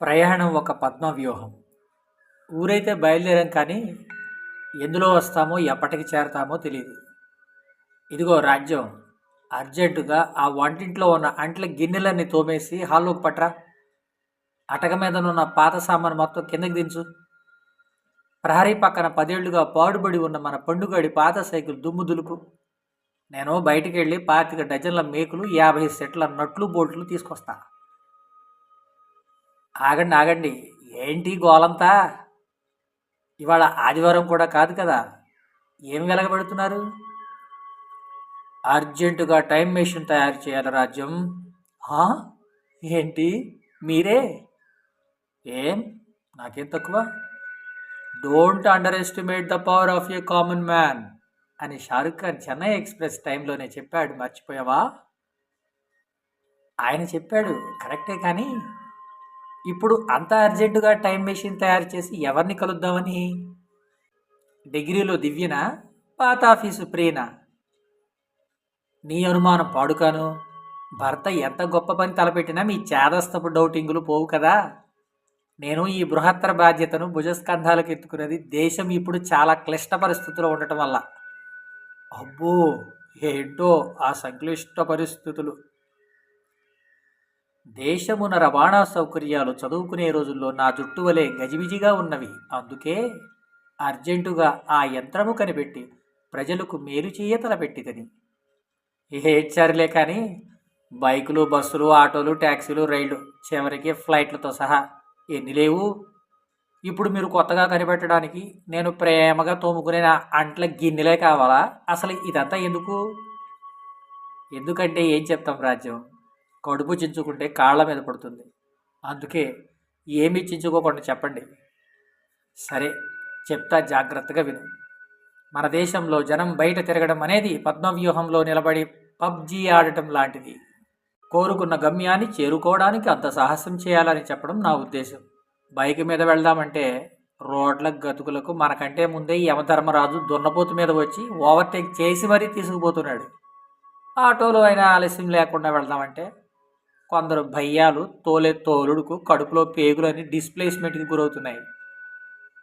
ప్రయాణం ఒక పద్మ వ్యూహం ఊరైతే బయలుదేరాం కానీ ఎందులో వస్తామో ఎప్పటికి చేరతామో తెలియదు ఇదిగో రాజ్యం. అర్జెంటుగా ఆ వంటింట్లో ఉన్న అంట్ల గిన్నెలన్నీ తోమేసి హాల్లోకి పట్రా. అటక మీదనున్న పాత సామాను మొత్తం కిందకి దించు. ప్రహరీ పక్కన పదేళ్ళుగా పాడుబడి ఉన్న మన పండుగడి పాత సైకిల్ దుమ్ము దులుపు. నేను బయటికి వెళ్ళి పాతిక డజన్ల మేకులు యాభై సెట్ల నట్లు బోట్లు తీసుకొస్తాను ఆగండి ఆగండి. ఏంటి గోలంతా? ఇవాళ ఆదివారం కూడా కాదు కదా. ఏం వెలగబెడుతున్నారు? అర్జెంటుగా టైం మెషిన్ తయారు చేయాలి రాజ్యం. ఏంటి? మీరే? ఏం? నాకేం తక్కువ? Don't underestimate the power of a common man అని షారుఖ్ ఖాన్ చెన్నై ఎక్స్ప్రెస్ టైంలోనే చెప్పాడు. మర్చిపోయావా? ఆయన చెప్పాడు. కరెక్టే కానీ ఇప్పుడు అంత అర్జెంటుగా టైం మెషిన్ తయారు చేసి ఎవరిని కలుద్దామని? డిగ్రీలో దివ్యన? పాత ఆఫీసు ప్రియనా? నీ అనుమానం పాడుకాను. భర్త ఎంత గొప్ప పని తలపెట్టినా మీ చేదస్తపు డౌటింగులు పోవు కదా. నేను ఈ బృహత్తర బాధ్యతను భుజస్కంధాలకు ఎత్తుకున్నది దేశం ఇప్పుడు చాలా క్లిష్ట పరిస్థితుల్లో ఉండటం వల్ల. అబ్బో ఏంటో ఆ సంక్లిష్ట పరిస్థితులు. దేశమున రవాణా సౌకర్యాలు చదువుకునే రోజుల్లో నా జుట్టు వలె గజిబిజిగా ఉన్నవి. అందుకే అర్జెంటుగా ఆ యంత్రము కనిపెట్టి ప్రజలకు మేలు చేయ తలపెట్టిదని ఏడ్చారులే కానీ బైకులు బస్సులు ఆటోలు ట్యాక్సీలు రైళ్ళు చివరికి ఫ్లైట్లతో సహా ఎన్ని లేవు? ఇప్పుడు మీరు కొత్తగా కనిపెట్టడానికి నేను ప్రేమగా తోముకునే నా అంట్ల గిన్నెలే కావాలా? అసలు ఇదంతా ఎందుకు? ఎందుకంటే ఏం చెప్తాం రాజ్యం? కడుపు చించుకుంటే కాళ్ళ మీద పడుతుంది. అందుకే ఏమీ చించుకోకుండా చెప్పండి. సరే చెప్తా జాగ్రత్తగా విను. మన దేశంలో జనం బయట తిరగడం అనేది పద్మవ్యూహంలో నిలబడి పబ్జీ ఆడటం లాంటిది. కోరుకున్న గమ్యాన్ని చేరుకోవడానికి అంత సాహసం చేయాలని చెప్పడం నా ఉద్దేశం. బైక్ మీద వెళ్దామంటే రోడ్ల గతుకులకు మనకంటే ముందే యమధర్మరాజు దున్నపోతు మీద వచ్చి ఓవర్టేక్ చేసి మరీ తీసుకుపోతున్నాడు. ఆటోలో అయినా ఆలస్యం లేకుండా వెళ్దామంటే కొందరు భయ్యాలు తోలే తోలుడుకు కడుపులో పేగులని డిస్ప్లేస్మెంట్కి గురవుతున్నాయి.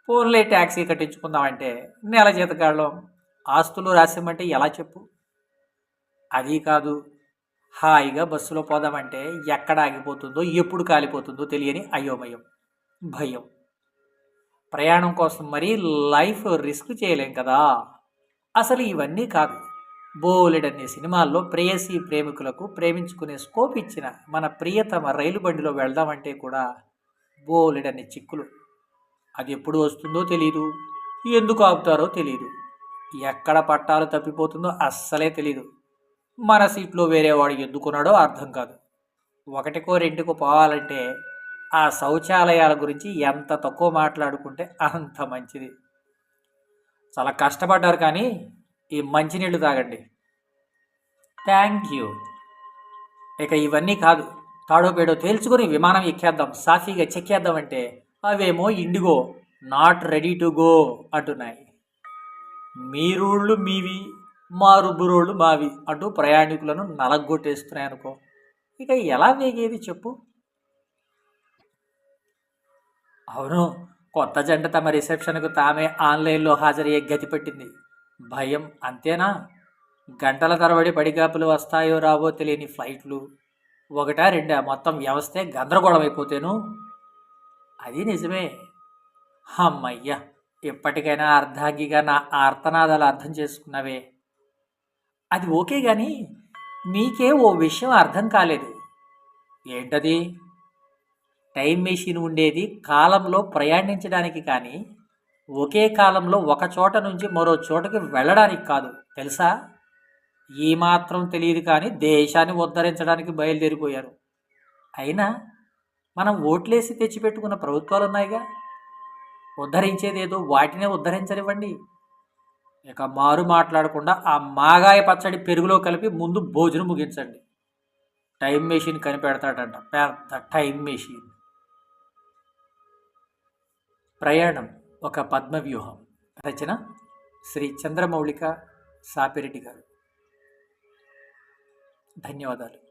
ఫోన్లే ట్యాక్సీ కట్టించుకుందామంటే నెల జీతకాళ్ళం ఆస్తులు రాసామంటే ఎలా చెప్పు? అది కాదు. హాయిగా బస్సులో పోదామంటే ఎక్కడ ఆగిపోతుందో ఎప్పుడు కాలిపోతుందో తెలియని అయోమయం భయం. ప్రయాణం కోసం మరీ లైఫ్ రిస్క్ చేయలేం కదా. అసలు ఇవన్నీ కాదు. బోలెడన్ని సినిమాల్లో ప్రేయసీ ప్రేమికులకు ప్రేమించుకునే స్కోప్ ఇచ్చిన మన ప్రియతమ రైలు బండిలో వెళ్దామంటే కూడా బోలెడన్ని చిక్కులు. అది ఎప్పుడు వస్తుందో తెలియదు ఎందుకు ఆపుతారో తెలియదు ఎక్కడ పట్టాలు తప్పిపోతుందో అస్సలే తెలియదు మన సీట్లో వేరేవాడు ఎందుకున్నాడో అర్థం కాదు. ఒకటికో రెండుకో పోవాలంటే ఆ శౌచాలయాల గురించి ఎంత తక్కువ మాట్లాడుకుంటే అంత మంచిది. చాలా కష్టపడ్డారు కానీ ఈ మంచినీళ్ళు తాగండి. థ్యాంక్ యూ ఇక ఇవన్నీ కాదు. తాడో పేడో తేల్చుకొని విమానం ఎక్కేద్దాం. సాఫీగా చెక్కేద్దామంటే అవేమో IndiGo not ready to go అంటున్నాయి. మీ రూళ్ళు మీవి మా రుబ్బురోళ్ళు మావి అంటూ ప్రయాణికులను నలగొట్టేస్తున్నాయి అనుకో ఇక ఎలా వేగేది చెప్పు? అవును కొత్త జంట తమ రిసెప్షన్కు తామే ఆన్లైన్లో హాజరయ్యే గతి పెట్టింది. భయం అంతేనా? గంటల తరబడి పడిగాపులు వస్తాయో రావో తెలియని ఫ్లైట్లు. ఒకటా రెండా? మొత్తం వ్యవస్థే గందరగోళం అయిపోతేను అది నిజమే. అమ్మయ్య ఇప్పటికైనా అర్ధాంగిగా నా ఆర్తనాదాలు అర్థం చేసుకున్నవే. అది ఓకే కానీ మీకే ఓ విషయం అర్థం కాలేదు. ఏంటది? టైం మెషిన్ ఉండేది కాలంలో ప్రయాణించడానికి కానీ ఒకే కాలంలో ఒక చోట నుంచి మరో చోటకి వెళ్ళడానికి కాదు. తెలుసా? ఈ మాత్రం తెలియదు కానీ దేశాన్ని ఉద్ధరించడానికి బయలుదేరిపోయారు. అయినా మనం ఓట్లేసి తెచ్చిపెట్టుకున్న ప్రభుత్వాలు ఉన్నాయిగా ఉద్ధరించేదేదో వాటినే ఉద్ధరించనివ్వండి. ఇక మారు మాట్లాడకుండా ఆ మాగాయ పచ్చడి పెరుగులో కలిపి ముందు భోజనం ముగించండి. టైం మెషిన్ కనిపెడతాడంట. పెద్ద టైం మెషిన్. ప్రయాణం. ఒక పద్మవ్యూహం. రచన శ్రీ చంద్రమౌళిక సాపిరెడ్డి గారు. ధన్యవాదాలు.